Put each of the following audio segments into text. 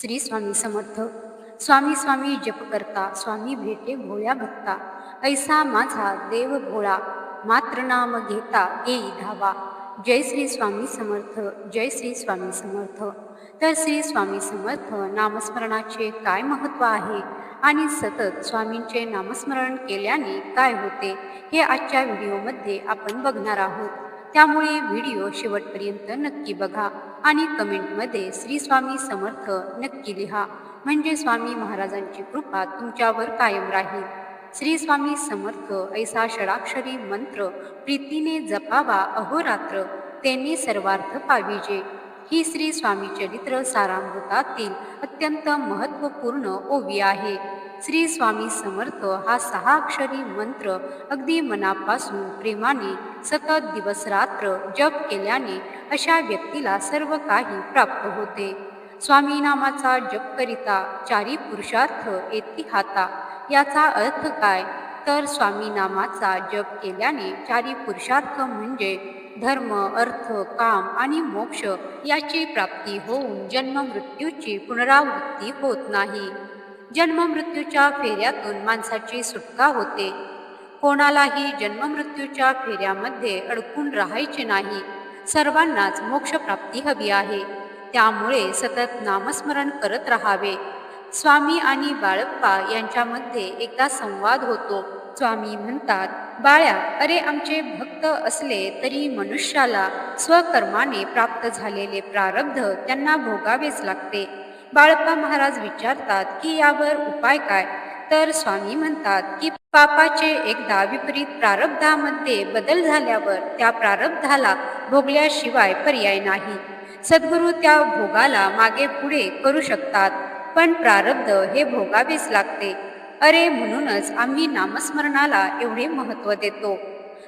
श्री स्वामी समर्थ. स्वामी स्वामी जप करता स्वामी भेटे भोळ्या भक्ता. ऐसा माझा देव भोळा मात्र नाम घेता येई धावा. जय श्री स्वामी समर्थ जय श्री स्वामी समर्थ. तर श्री स्वामी समर्थ नामस्मरणाचे काय महत्त्व आहे? आणि सतत स्वामींचे नामस्मरण केल्याने काय होते? हे आजच्या व्हिडिओमध्ये आपण बघणार आहोत. त्यामुळे व्हिडिओ शेवटपर्यंत नक्की बघा. आणि कमेंटमध्ये श्री स्वामी समर्थ नक्की लिहा. म्हणजे स्वामी महाराजांची कृपा तुमच्यावर कायम राहील. श्री स्वामी समर्थ ऐसा षडाक्षरी मंत्र प्रीतीने जपावा अहोरात्र त्यांनी सर्वार्थ पाविजे. ही श्री स्वामी चरित्र सारामृतातील अत्यंत महत्त्वपूर्ण ओवी आहे. श्री स्वामी समर्थ हा सहा अक्षरी मंत्र अगदी मनापासून प्रेमाने सतत दिवस रात्र जप केल्याने अशा व्यक्तीला सर्व काही प्राप्त होते. स्वामी नामाचा जप करिता चारी पुरुषार्थ येती हाता. याचा अर्थ काय? तर स्वामी नामाचा जप केल्याने चारी पुरुषार्थ म्हणजे धर्म अर्थ काम आणि मोक्ष याची प्राप्ती होऊन जन्म मृत्यूची पुनरावृत्ती होत नाही. जन्ममृत्यूच्या फेऱ्यातून माणसाची सुटका होते. कोणालाही जन्ममृत्यूच्या फेऱ्यामध्ये अडकून राहायचे नाही. सर्वांनाच मोक्षप्राप्ती हवी आहे. त्यामुळे सतत नामस्मरण करत राहावे. स्वामी आणि बाळप्पा यांच्यामध्ये एकदा संवाद होतो. स्वामी म्हणतात बाळ्या अरे आमचे भक्त असले तरी मनुष्याला स्वकर्माने प्राप्त झालेले प्रारब्ध त्यांना भोगावेच लागते. बाळप्पा महाराज विचारतात की यावर उपाय काय? तर स्वामी म्हणतात की पापाचे एकदा विपरीत प्रारब्धामध्ये बदल झाल्यावर त्या प्रारब्धाला भोगल्याशिवाय पर्याय नाही. सद्गुरू त्या भोगाला मागे पुढे करू शकतात पण प्रारब्ध हे भोगावेच लागते. अरे म्हणूनच आम्ही नामस्मरणाला एवढे महत्त्व देतो.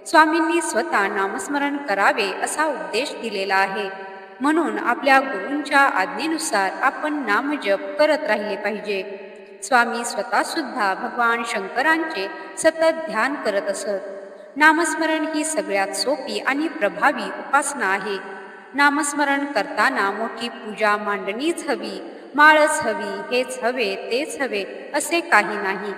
स्वामींनी स्वतः नामस्मरण करावे असा उद्देश दिलेला आहे. म्हणून आपल्या गुरूंच्या आज्ञेनुसार आपण नामजप करत राहिले पाहिजे. स्वामी स्वतः सुद्धा भगवान शंकरांचे सतत ध्यान करत असत. नामस्मरण ही सगळ्यात सोपी आणि प्रभावी उपासना आहे. नामस्मरण करताना मोठी पूजा मांडणीच हवी माळच हवी हेच हवे तेच हवे असे काही नाही.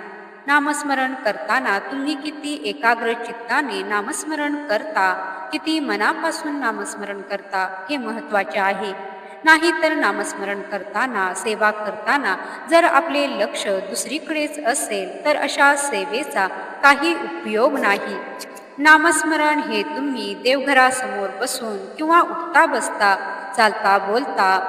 नामस्मरण करताना तुम्ही किती एकाग्र चित्ताने नामस्मरण करता किती मनापासून नामस्मरण करता हे महत्त्वाचे आहे. नाहीतर नामस्मरण करताना सेवा करताना जर आपले लक्ष दुसरीकडेच असेल तर अशा सेवेचा काही उपयोग नाही. नामस्मरण हे तुम्ही देवघरासमोर बसून किंवा उठता बसता चालता बोलता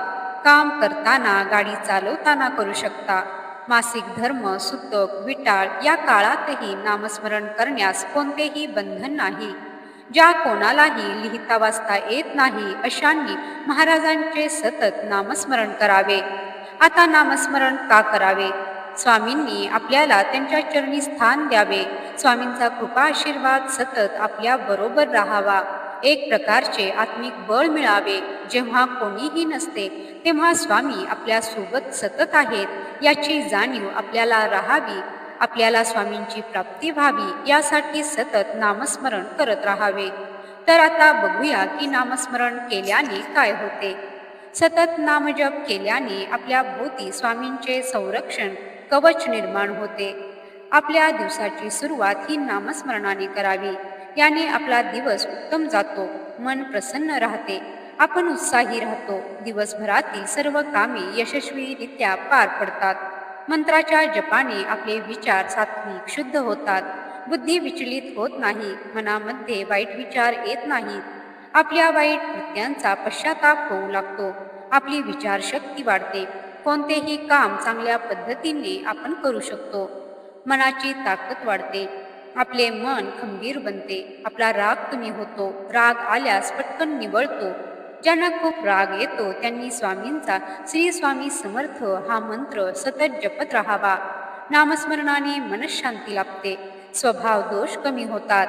काम करताना गाडी चालवताना करू शकता. मासिक धर्म सुतक विटाळ या काळातही नामस्मरण करण्यास कोणतेही बंधन नाही. ज्या कोणालाही लिहिता वाचता येत नाही अशांनी महाराजांचे सतत नामस्मरण करावे. आता नामस्मरण का करावे? स्वामींनी आपल्याला त्यांच्या चरणी स्थान द्यावे. स्वामींचा कृपा आशीर्वाद सतत आपल्या बरोबर राहावा. एक प्रकारचे आत्मिक बळ मिळावे. जेव्हा कोणीही नसते तेव्हा स्वामी आपल्यासोबत सतत आहेत. याची जाणीव आपल्याला राहावी. आपल्याला स्वामींची प्राप्ती व्हावी यासाठी सतत नामस्मरण करत राहावे. तर आता बघूया की नामस्मरण केल्याने काय होते. सतत नामजप केल्याने आपल्या भोवती स्वामींचे संरक्षण कवच निर्माण होते. आपल्या दिवसाची सुरुवात ही नामस्मरणाने करावी. याने आपला दिवस उत्तम जातो मन प्रसन्न राहते. आपण उत्साही राहतो. दिवसभरातील सर्व कामे यशस्वीरित्या पार पडतात. मंत्राच्या जपाने आपले विचार सात्विक शुद्ध होतात. बुद्धी विचलित होत नाही. मनामध्ये वाईट विचार येत नाहीत. आपल्या वाईट कृत्यांचा पश्चाताप होऊ लागतो. आपली विचारशक्ती वाढते. कोणतेही काम चांगल्या पद्धतीने आपण करू शकतो. मनाची ताकद वाढते. आपले मन खंबीर बनते. आपला राग कमी होतो. राग आल्यास पटकन निवळतो. ज्यांना खूप राग येतो त्यांनी स्वामींचा श्री स्वामी समर्थ हा मंत्र सतत जपत राहावा. नामस्मरणाने मनशांती लाभते. स्वभाव दोष कमी होतात.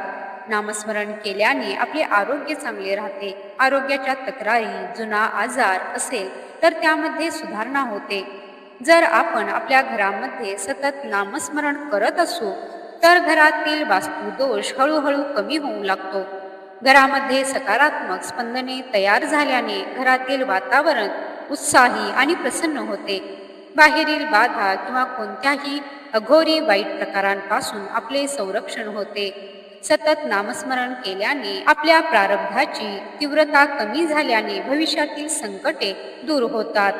नामस्मरण केल्याने आपले आरोग्य चांगले राहते. आरोग्याच्या तक्रारी जुना आजार असेल तर त्यामध्ये सुधारणा होते. जर आपण आपल्या घरामध्ये सतत नामस्मरण करत असू तर घरातील वास्तुदोष हळूहळू कमी होऊ लागतो. घरामध्ये सकारात्मक स्पंदने तयार झाल्याने घरातील वातावरण उत्साही आणि प्रसन्न होते. बाहेरील बाधा किंवा कोणत्याही अघोरी वाईट प्रकारांपासून आपले संरक्षण होते. सतत नामस्मरण केल्याने आपल्या प्रारब्धाची तीव्रता कमी झाल्याने भविष्यातील संकटे दूर होतात.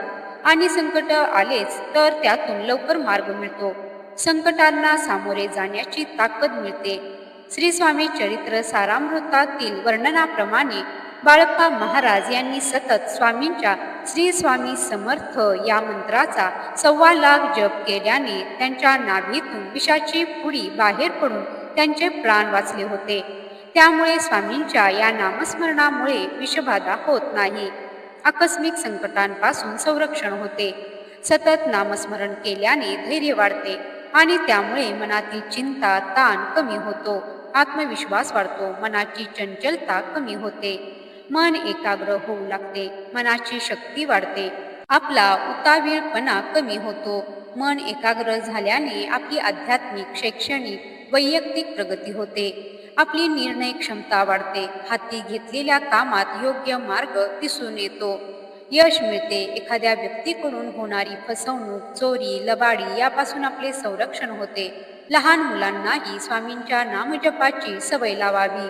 आणि संकट आलेच तर त्यातून लवकर मार्ग मिळतो. संकटांना सामोरे जाण्याची ताकद मिळते. श्री स्वामी चरित्र सारामृतातील वर्णनाप्रमाणे बाळप्पा महाराज यांनी सतत स्वामींच्या श्री स्वामी समर्थ या मंत्राचा सव्वा लाख जप केल्याने त्यांच्या नाभीतून विषाची पुडी बाहेर पडून त्यांचे प्राण वाचले होते. त्यामुळे स्वामींच्या या नामस्मरणामुळे विषबाधा होत नाही. आकस्मिक संकटांपासून संरक्षण होते. सतत नामस्मरण केल्याने धैर्य वाढते आणि त्यामुळे मनातील चिंता ताण कमी होतो. आत्मविश्वास वाढतो मनाची चंचलता कमी होते. मन एकाग्र होऊ लागते मनाची शक्ती वाढते. आपला उतावीळपणा कमी होतो. मन एकाग्र झाल्याने आपली आध्यात्मिक शैक्षणिक वैयक्तिक प्रगती होते. आपली निर्णय क्षमता वाढते. हाती घेतलेल्या कामात योग्य मार्ग दिसून येतो. यश मिळते. एखाद्या व्यक्तीकडून होणारी फसवणूक चोरी लबाडी यापासून आपले संरक्षण होते. लहान मुलांनाही स्वामींच्या नामजपाची सवय लावावी.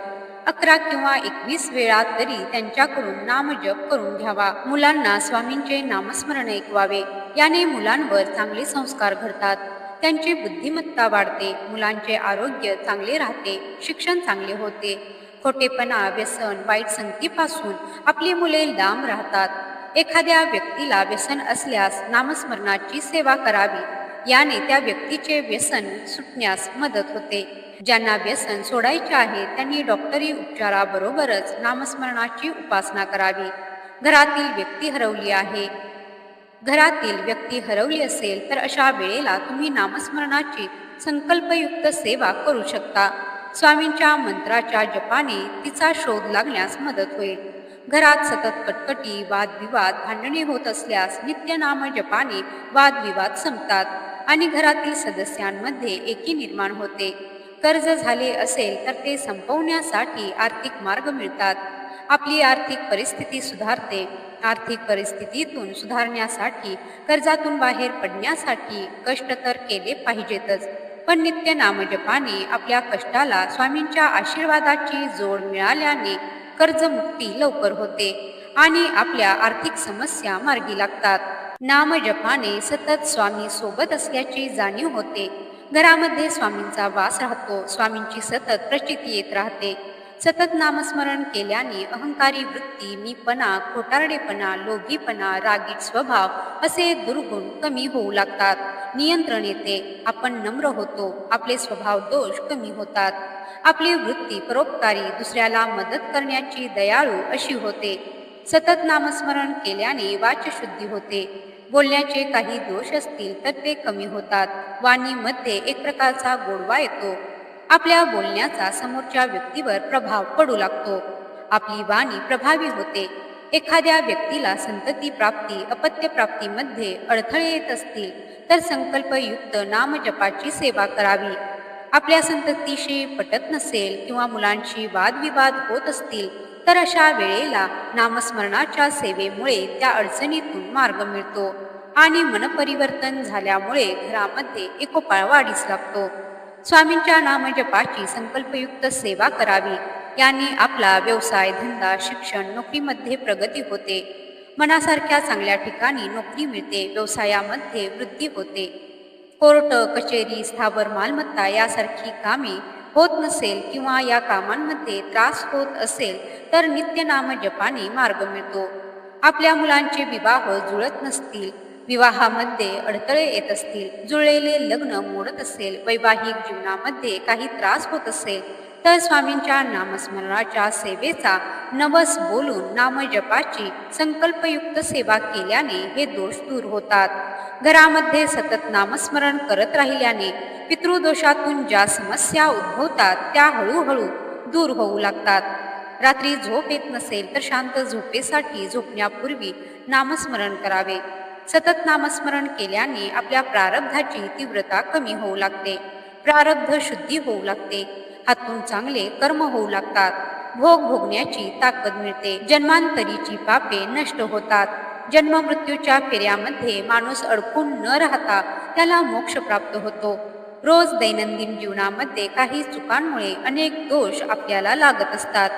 अकरा किंवा एकवीस वेळा तरी त्यांच्याकडून नामजप करून घ्यावा. मुलांना स्वामींचे नामस्मरण ऐकवावे. याने मुलांवर चांगले संस्कार घडतात. त्यांची बुद्धिमत्ता वाढते. मुलांचे आरोग्य चांगले राहते. शिक्षण चांगले होते. खोटेपणा व्यसन वाईट संगतीपासून आपली मुले लांब राहतात. एखाद्या व्यक्तीला व्यसन असल्यास नामस्मरणाची सेवा करावी. याने त्या व्यक्तीचे व्यसन सुटण्यास मदत होते. ज्यांना व्यसन सोडायचे आहे त्यांनी डॉक्टरी उपचाराबरोबरच नामस्मरणाची उपासना करावी. घरातील व्यक्ती हरवली आहे. घरातील व्यक्ती हरवली असेल तर अशा वेळेला तुम्ही नामस्मरणाची संकल्पयुक्त सेवा करू शकता. स्वामींच्या मंत्राच्या जपाने तिचा शोध लागण्यास मदत होईल. घरात सतत कटकटी वादविवाद भांडणे होत असल्यास नित्यनाम जपाने वादविवाद संपतात आणि घरातील सदस्यांमध्ये एकी निर्माण होते. कर्ज झाले असेल तर ते संपवण्यासाठी आर्थिक मार्ग मिळतात. आपली आर्थिक परिस्थिती सुधारते. आर्थिक परिस्थितीतून सुधारण्यासाठी कर्जातून बाहेर पडण्यासाठी कष्ट तर केले पाहिजेतच पण नित्य नामजपाने आपल्या कष्टाला स्वामींच्या आशीर्वादाची जोड मिळाल्याने कर्जमुक्ती लवकर होते आणि आपल्या आर्थिक समस्या मार्गी लागतात. नामजपाने सतत स्वामी सोबत असल्याची जाणीव होते. घरामध्ये स्वामींचा वास राहतो स्वामींची सतत प्रचिती येत राहते. सतत नामस्मरण केल्याने अहंकारी वृत्ती मीपणा खोटारडेपणा लोभीपणा रागीट स्वभाव असे दुर्गुण कमी होऊ लागतात. नियंत्रण येते. आपण नम्र होतो. आपले स्वभाव दोष कमी होतात. आपली वृत्ती परोपकारी दुसऱ्याला मदत करण्याची दयाळू अशी होते. सतत नामस्मरण केल्याने वाचशुद्धी होते. बोलण्याचे काही दोष असतील तर ते कमी होतात. वाणीमध्ये एक प्रकारचा गोडवा येतो. आपल्या बोलण्याचा समोरच्या व्यक्तीवर प्रभाव पडू लागतो. आपली वाणी प्रभावी होते. एखाद्या व्यक्तीला संतती प्राप्ती अपत्य प्राप्तीमध्ये अडथळे येत असतील तर संकल्पयुक्त नामजपाची सेवा करावी. आपल्या संततीशी पटत नसेल किंवा मुलांशी वादविवाद होत असतील तर अशा वेळेला नामस्मरणाच्या सेवेमुळे त्या अडचणीतून मार्ग मिळतो आणि मनपरिवर्तन झाल्यामुळे घरामध्ये एकोपाळ वाढीस लागतो. स्वामींच्या नामजपाची संकल्पयुक्त सेवा करावी. याने आपला व्यवसाय धंदा शिक्षण नोकरीमध्ये प्रगती होते. मनासारख्या चांगल्या ठिकाणी नोकरी मिळते व्यवसायामध्ये वृद्धी होते. कोर्ट कचेरी स्थावर मालमत्ता यासारखी कामे होत नसेल किंवा या कामांमध्ये त्रास होत असेल तर नित्यनाम जपाने मार्ग मिळतो. आपल्या मुलांचे विवाह जुळत नसतील विवाहामध्ये अडथळे येत असतील जुळलेले लग्न मोडत असेल वैवाहिक जीवनामध्ये काही त्रास होत असेल तर स्वामींच्या नामस्मरणाच्या सेवेचा नवस बोलून नामजपाची संकल्पयुक्त सेवा केल्याने हे दोष दूर होतात. घरामध्ये सतत नामस्मरण करत राहिल्याने पितृदोषातून ज्या समस्या उद्भवतात त्या हळूहळू दूर होऊ लागतात. रात्री झोप येत नसेल तर शांत झोपेसाठी झोपण्यापूर्वी नामस्मरण करावे. सतत नामस्मरण केल्याने आपल्या प्रारब्धाची तीव्रता कमी होऊ लागते. प्रारब्ध शुद्धी होऊ लागते. हातून चांगले कर्म होऊ लागतात. भोग भोगण्याची ताकद मिळते. जन्मांतरीची पापे नष्ट होतात. जन्म मृत्यूच्या फेऱ्यामध्ये माणूस अडकून न राहता त्याला मोक्ष प्राप्त होतो. रोज दैनंदिन जीवनामध्ये काही चुकांमुळे अनेक दोष आपल्याला लागत असतात.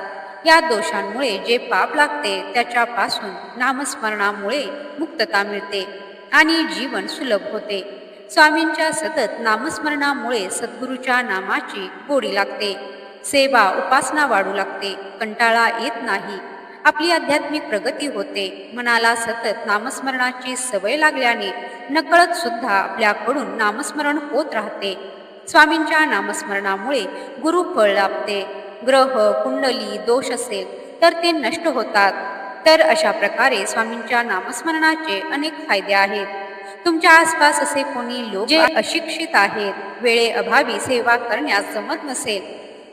या दोषांमुळे जे पाप लागते त्याच्यापासून नामस्मरणामुळे मुक्तता मिळते आणि जीवन सुलभ होते. स्वामींच्या सतत नामस्मरणामुळे सद्गुरूच्या नामाची गोडी लागते. सेवा उपासना वाढू लागते. कंटाळा येत नाही. आपली आध्यात्मिक प्रगती होते. मनाला सतत नामस्मरणाची सवय लागल्याने नकळत सुद्धा आपल्याकडून नामस्मरण होत राहते. स्वामींच्या नामस्मरणामुळे गुरु फळ लाभते. ग्रह कुंडली दोष असेल तर ते नष्ट होतात. तर अशा प्रकारे स्वामींच्या नामस्मरणाचे अनेक फायदे आहेत. तुमच्या आसपास असे कोणी लोक जे अशिक्षित आहेत वेळेअभावी सेवा करण्यास जमत नसेल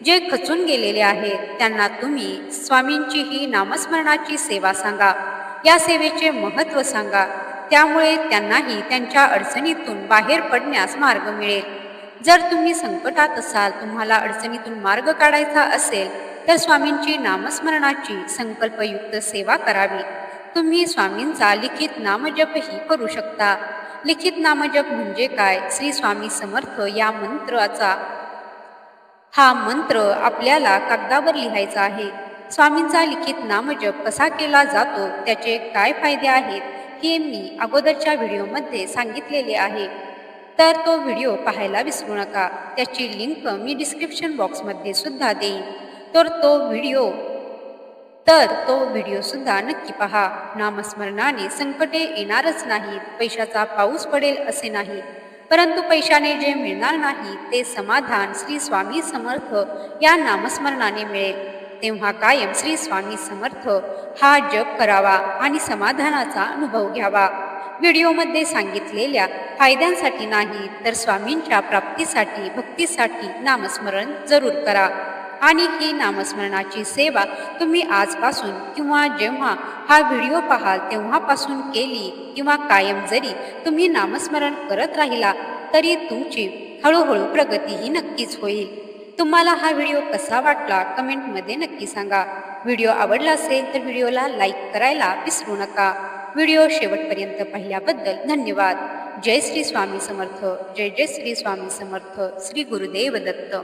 जे खचून गेलेले आहेत त्यांना तुम्ही स्वामींची ही नामस्मरणाची सेवा सांगा. या सेवेचे महत्त्व सांगा. त्यामुळे त्यांनाही त्यांच्या अडचणीतून बाहेर पडण्यास मार्ग मिळेल. जर तुम्ही संकटात असाल तुम्हाला अडचणीतून मार्ग काढायचा असेल तर स्वामींची नामस्मरणाची संकल्पयुक्त सेवा करावी. तुम्ही स्वामींचा लिखित नामजपही करू शकता. लिखित नामजप म्हणजे काय? श्री स्वामी समर्थ या मंत्राचा हा मंत्र आपल्याला कागदावर लिहायचा आहे. स्वामींचा लिखित नामजप कसा केला जातो? त्याचे काय फायदे आहेत? हे मी अगोदरच्या व्हिडिओमध्ये सांगितलेले आहे. तर तो व्हिडिओ पाहायला विसरू नका. त्याची लिंक मी डिस्क्रिप्शन बॉक्समध्ये सुद्धा देईन. तर तो व्हिडिओ तर तो व्हिडिओसुद्धा नक्की पहा. नामस्मरणाने संकटे येणारच नाहीत. पैशाचा पाऊस पडेल असे नाही. परंतु पैशाने जे मिळणार नाही ते समाधान श्री स्वामी समर्थ या नामस्मरणाने मिळेल. तेव्हा कायम श्री स्वामी समर्थ हा जप करावा आणि समाधानाचा अनुभव घ्यावा. व्हिडिओमध्ये सांगितलेल्या फायद्यांसाठी नाही तर स्वामींच्या प्राप्तीसाठी भक्तीसाठी नामस्मरण जरूर करा. आणि ही नामस्मरणाची सेवा तुम्ही आजपासून किंवा जेव्हा हा व्हिडिओ पाहाल तेव्हापासून केली किंवा कायम जरी तुम्ही नामस्मरण करत राहिला तरी तुमची हळूहळू प्रगतीही नक्कीच होईल. तुम्हाला हा व्हिडिओ कसा वाटला कमेंटमध्ये नक्की सांगा. व्हिडिओ आवडला असेल तर व्हिडिओला लाईक करायला विसरू नका. व्हिडिओ शेवटपर्यंत पाहिल्याबद्दल धन्यवाद. जय श्री स्वामी समर्थ. जय जय श्री स्वामी समर्थ. श्री गुरुदेव दत्त.